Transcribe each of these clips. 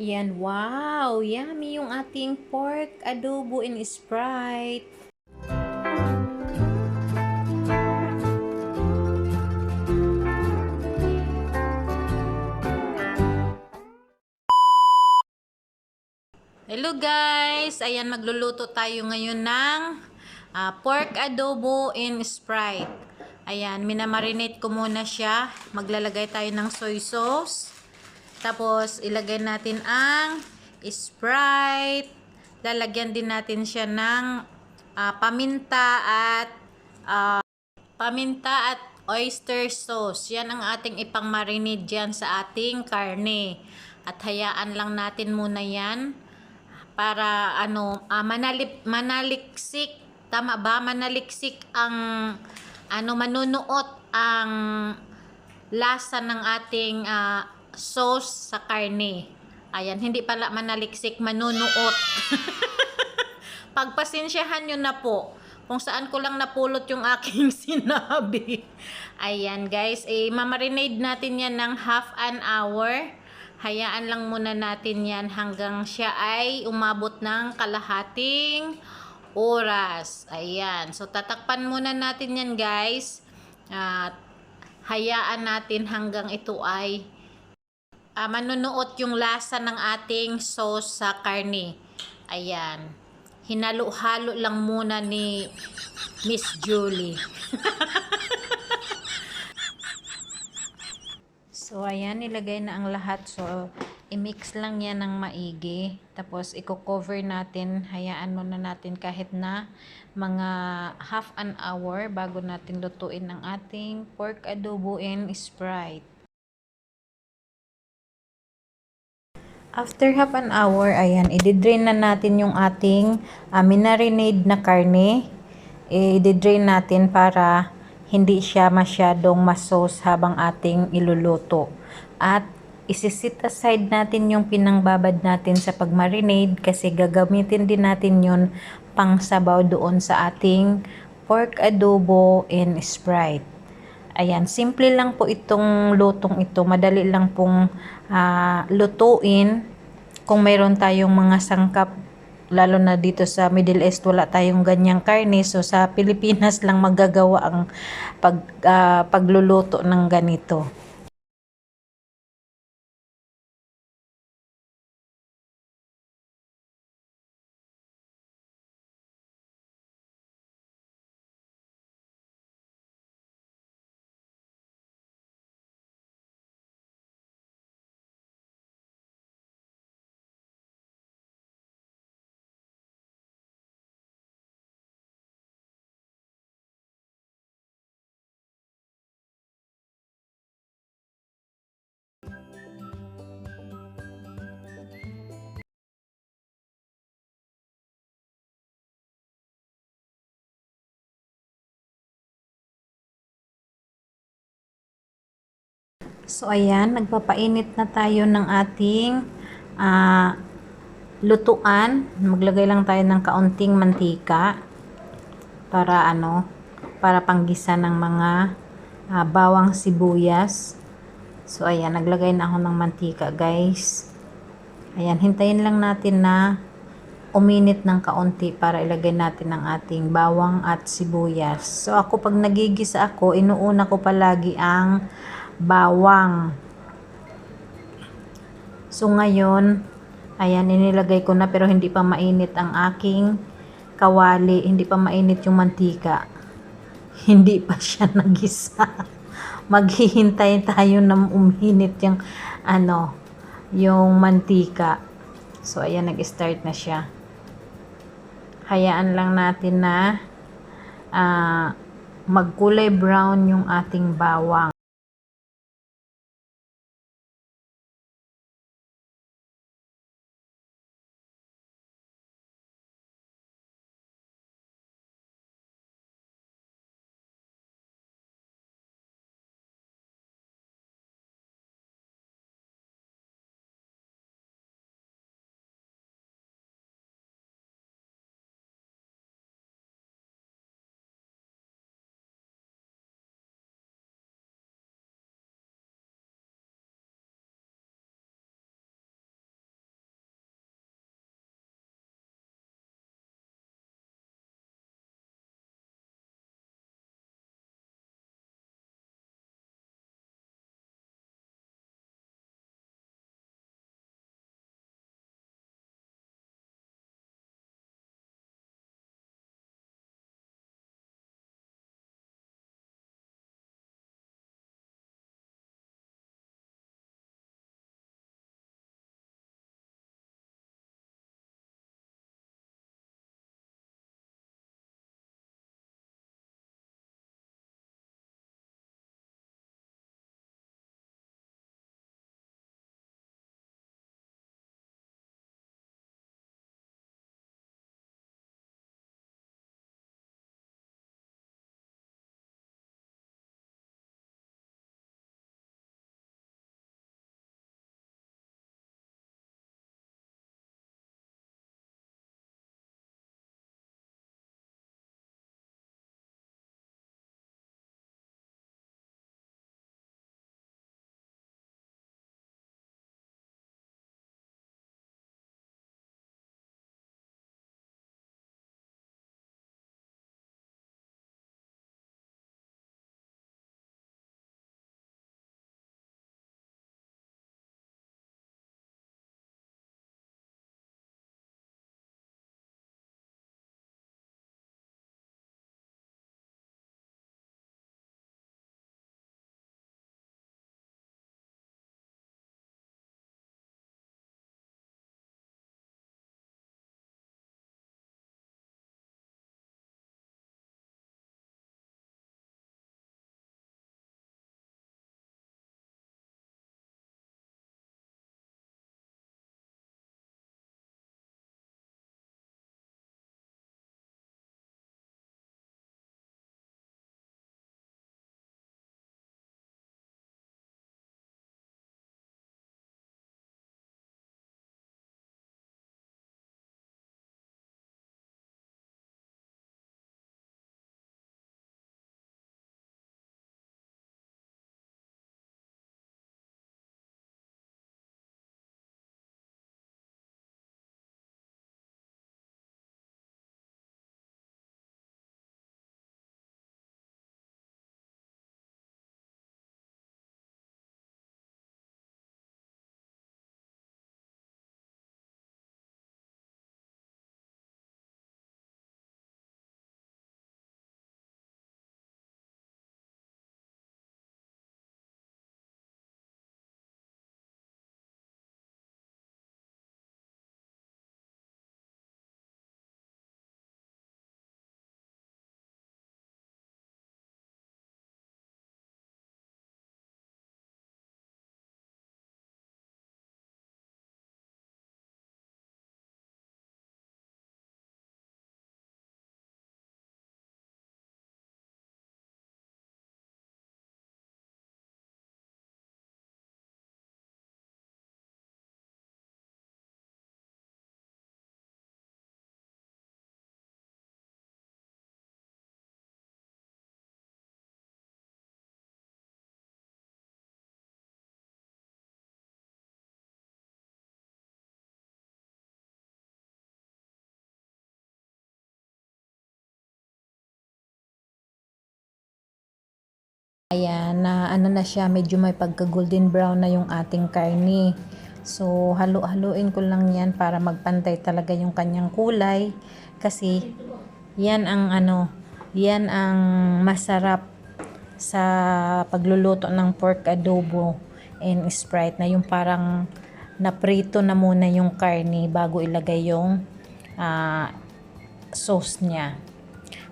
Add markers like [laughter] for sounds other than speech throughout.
Yan, wow! Yummy yung ating pork adobo in Sprite. Hello guys! Ayan, magluluto tayo ngayon ng ah, pork adobo in Sprite. Ayan, minamarinate ko muna siya. Maglalagay tayo ng soy sauce. Tapos, ilagay natin ang Sprite. Lalagyan din natin siya ng ah, paminta at ah, paminta at oyster sauce. Yan ang ating ipang-marinate dyan sa ating karne. At hayaan lang natin muna yan para ano ah, manalip manaliksik tama ba manaliksik ang ano manunuot ang lasa ng ating ah, sauce sa karne ayan hindi pala manaliksik manunuot [laughs] pagpasensyahan nyo na po kung saan ko lang napulot yung aking [laughs] sinabi ayan guys eh mamarinade natin yan ng half an hour hayaan lang muna natin yan hanggang siya ay umabot ng kalahating oras. Ayan. So, tatakpan muna natin yan guys. At hayaan natin hanggang ito ay uh, manunuot yung lasa ng ating sauce sa karne. Ayan. Hinalo-halo lang muna ni Miss Julie. [laughs] So, ayan, nilagay na ang lahat. So, i-mix lang yan ng maigi. Tapos, i-cover natin. Hayaan muna natin kahit na mga half an hour bago natin lutuin ang ating pork adobo in Sprite. After half an hour, ayan, i-drain na natin yung ating uh, minarinade na karne. I-drain natin para hindi siya masyadong masos habang ating iluluto. At isisit aside natin yung pinangbabad natin sa pagmarinade kasi gagamitin din natin yun pang sabaw doon sa ating pork adobo and Sprite. Ayan, simple lang po itong lutong ito. Madali lang pong uh, lutuin. Kung mayroon tayong mga sangkap lalo na dito sa Middle East wala tayong ganyang karne. So sa Pilipinas [laughs] lang magagawa ang pag uh, pagluluto ng ganito So, ayan, nagpapainit na tayo ng ating uh, lutuan. Maglagay lang tayo ng kaunting mantika para ano, para panggisa ng mga uh, bawang sibuyas. So, ayan, naglagay na ako ng mantika, guys. Ayan, hintayin lang natin na uminit ng kaunti para ilagay natin ang ating bawang at sibuyas. So, ako pag nagigisa ako, inuuna ko palagi ang bawang. So ngayon, ayan, inilagay ko na pero hindi pa mainit ang aking kawali. Hindi pa mainit yung mantika. [laughs] Hindi pa siya nagisa. [laughs] Maghihintay tayo na uminit yung ano, yung mantika. So ayan, nag-start na siya. Hayaan lang natin na uh, magkulay brown yung ating bawang. Ayan, na ano na siya, medyo may pagka golden brown na yung ating karni. So, halo-haluin ko lang yan para magpantay talaga yung kanyang kulay. Kasi, yan ang ano, yan ang masarap sa pagluluto ng pork adobo and Sprite na yung parang naprito na muna yung karni bago ilagay yung ah, sauce niya.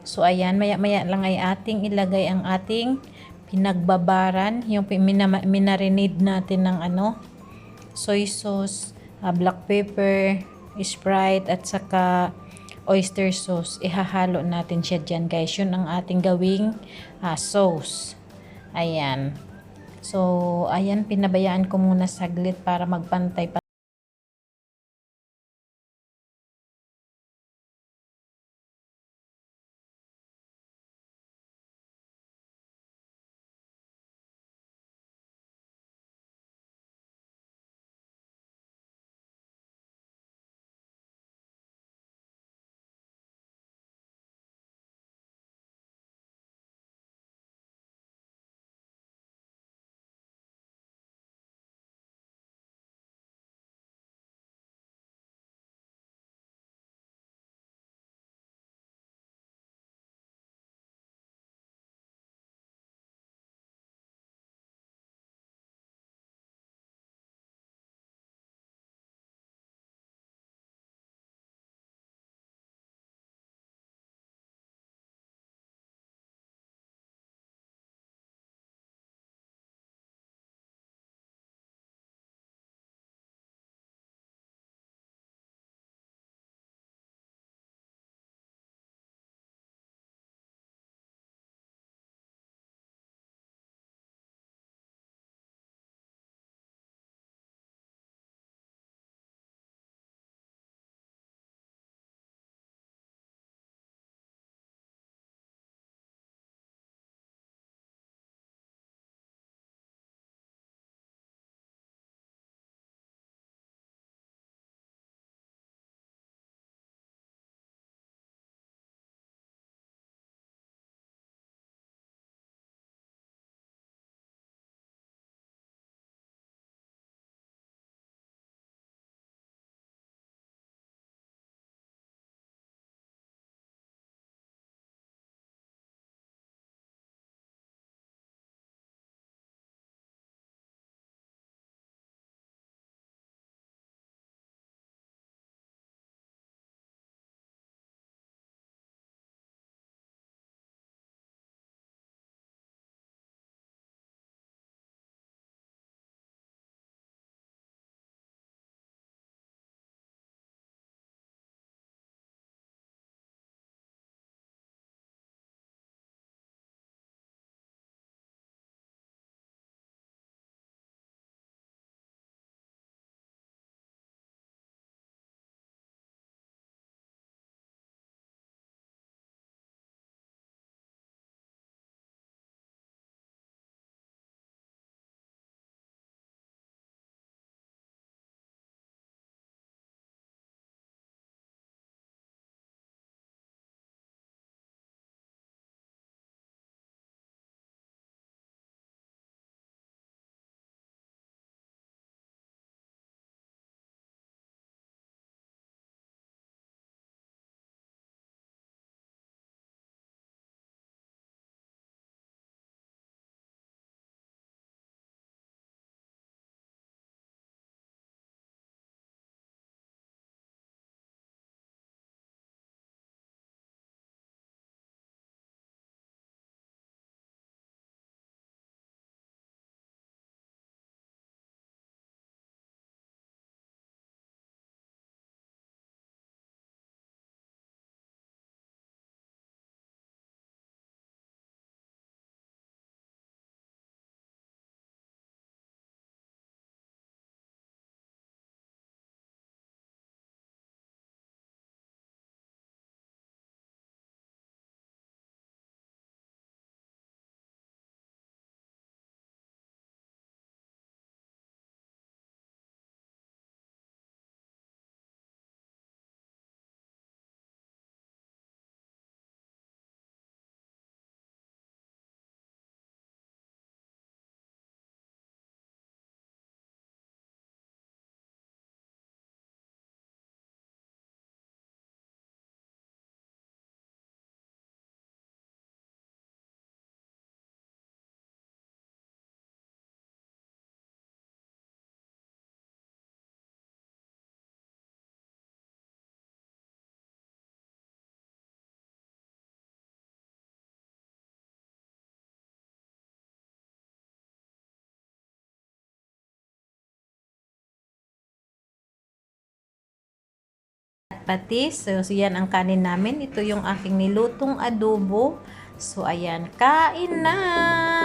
So ayan, maya-maya lang ay ating ilagay ang ating pinagbabaran, yung minarinade natin ng ano, soy sauce, ah, black pepper, Sprite at saka oyster sauce. Ihahalo natin siya dyan guys. Yun ang ating gawing ah, sauce. Ayan. So, ayan, pinabayaan ko muna saglit para magpantay pa patis. So, so, yan ang kanin namin. Ito yung aking nilutong adobo. So, ayan. Kain na!